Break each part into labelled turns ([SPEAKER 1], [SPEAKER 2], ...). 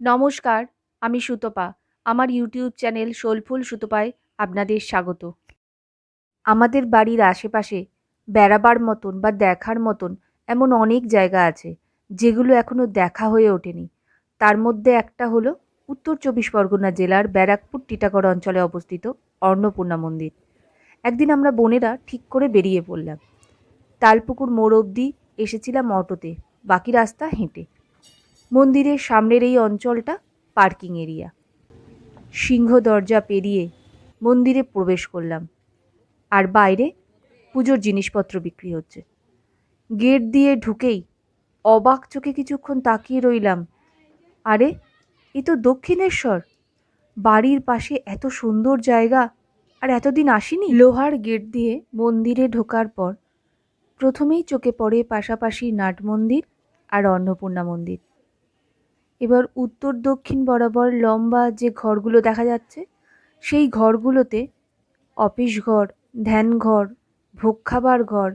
[SPEAKER 1] নমস্কার, আমি সুতপা। আমার ইউটিউব চ্যানেল সোলফুল সুতপায় আপনাদের স্বাগত। আমাদের বাড়ির আশেপাশে বেড়াবার মতন বা দেখার মতন এমন অনেক জায়গা আছে, যেগুলো এখনও দেখা হয়ে ওঠেনি। তার মধ্যে একটা হলো উত্তর চব্বিশ পরগনা জেলার ব্যারাকপুর টিটাগড় অঞ্চলে অবস্থিত অন্নপূর্ণা মন্দির। একদিন আমরা বোনেরা ঠিক করে বেরিয়ে পড়লাম। তালপুকুর মোড় অবধি এসেছিলাম অটোতে, বাকি রাস্তা হেঁটে। মন্দিরের সামনের এই অঞ্চলটা পার্কিং এরিয়া। সিংহ দরজা পেরিয়ে মন্দিরে প্রবেশ করলাম। আর বাইরে পুজোর জিনিসপত্র বিক্রি হচ্ছে। গেট দিয়ে ঢুকেই অবাক চোখে কিছুক্ষণ তাকিয়ে রইলাম। আরে, এ তো দক্ষিণেশ্বর। বাড়ির পাশে এত সুন্দর জায়গা, আর এতদিন আসিনি? লোহার গেট দিয়ে মন্দিরে ঢোকার পর প্রথমেই চোখে পড়ে পাশাপাশি নাট মন্দির আর অন্নপূর্ণা মন্দির। এবার উত্তর দক্ষিণ বরাবর লম্বা যে ঘরগুলো দেখা যাচ্ছে, সেই ঘরগুলোতে অফিস ঘর, ধ্যান ঘর, ভোগ খাবার ঘর,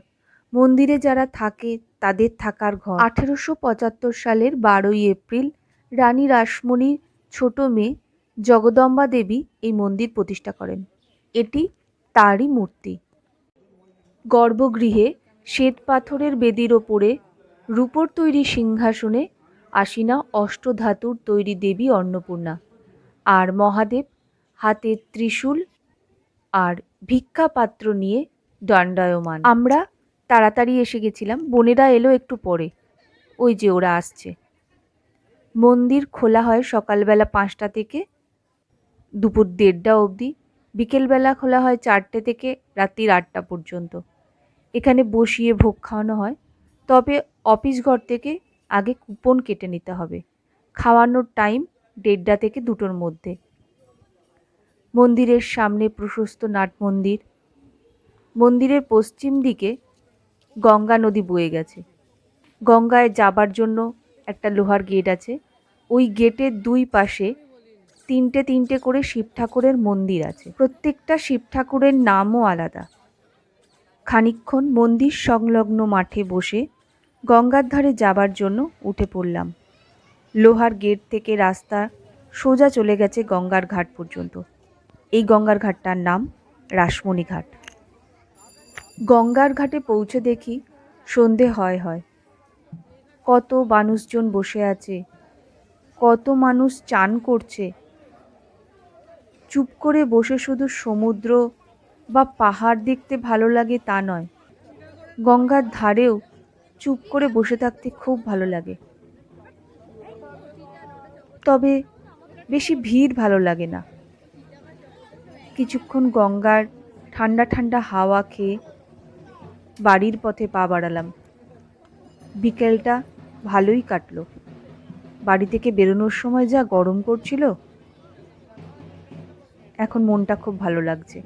[SPEAKER 1] মন্দিরে যারা থাকে তাদের থাকার ঘর। আঠেরোশো পঁচাত্তর সালের বারোই এপ্রিল রানী রাসমণির ছোট মেয়ে জগদম্বা দেবী এই মন্দির প্রতিষ্ঠা করেন। এটি তারই মূর্তি। গর্ভগৃহে শ্বেত পাথরের বেদির ওপরে রূপোর তৈরি সিংহাসনে আসিনা অষ্টধাতুর তৈরি দেবী অন্নপূর্ণা। আর মহাদেব হাতে ত্রিশূল আর ভিক্ষা পাত্র নিয়ে দণ্ডায়মান। আমরা তাড়াতাড়ি এসে গেছিলাম, বোনেরা এলো একটু পরে। ওই যে ওরা আসছে। মন্দির খোলা হয় সকালবেলা পাঁচটা থেকে দুপুর দেড়টা অবধি। বিকেলবেলা খোলা হয় চারটে থেকে রাত্রির আটটা পর্যন্ত। এখানে বসিয়ে ভোগ খাওয়ানো হয়। তবে অফিস ঘর থেকে আগে কুপন কেটে নিতে হবে। খাওয়ানোর টাইম দেড়টা থেকে দুটোর মধ্যে। মন্দিরের সামনে প্রশস্ত নাট মন্দির। মন্দিরের পশ্চিম দিকে গঙ্গা নদী বয়ে গেছে। গঙ্গায় যাবার জন্য একটা লোহার গেট আছে। ওই গেটের দুই পাশে তিনটে তিনটে করে শিব ঠাকুরের মন্দির আছে। প্রত্যেকটা শিব ঠাকুরের নামও আলাদা। খানিকক্ষণ মন্দির সংলগ্ন মাঠে বসে গঙ্গার ধারে যাবার জন্য উঠে পড়লাম। লোহার গেট থেকে রাস্তা সোজা চলে গেছে গঙ্গার ঘাট পর্যন্ত। এই গঙ্গার ঘাটটার নাম রাসমণি ঘাট। গঙ্গার ঘাটে পৌঁছে দেখি সন্ধে হয় হয়। কত মানুষজন বসে আছে, কত মানুষ চান করছে। চুপ করে বসে শুধু সমুদ্র বা পাহাড় দেখতে ভালো লাগে তা নয়, গঙ্গার ধারেও চুপ করে বসে থাকতে খুব ভালো লাগে। তবে বেশি ভিড় ভালো লাগে না। কিছুক্ষণ গঙ্গার ঠান্ডা ঠান্ডা হাওয়া খেয়ে বাড়ির পথে পা বাড়ালাম। বিকেলটা ভালোই কাটলো। বাড়ি থেকে বেরোনোর সময় যা গরম করছিল এখন মনটা খুব ভালো লাগছে।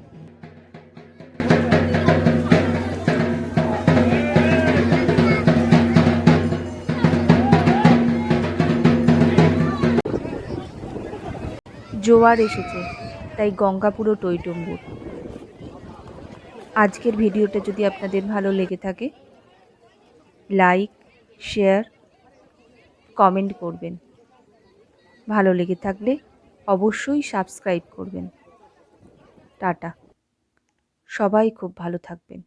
[SPEAKER 1] জোয়ার এসেছে, তাই গঙ্গা পুরো টইটম্বুর। আজকের ভিডিওটা যদি আপনাদের ভালো লেগে থাকে, লাইক, শেয়ার, কমেন্ট করবেন। ভালো লেগে থাকলে অবশ্যই সাবস্ক্রাইব করবেন। টাটা। সবাই খুব ভালো থাকবেন।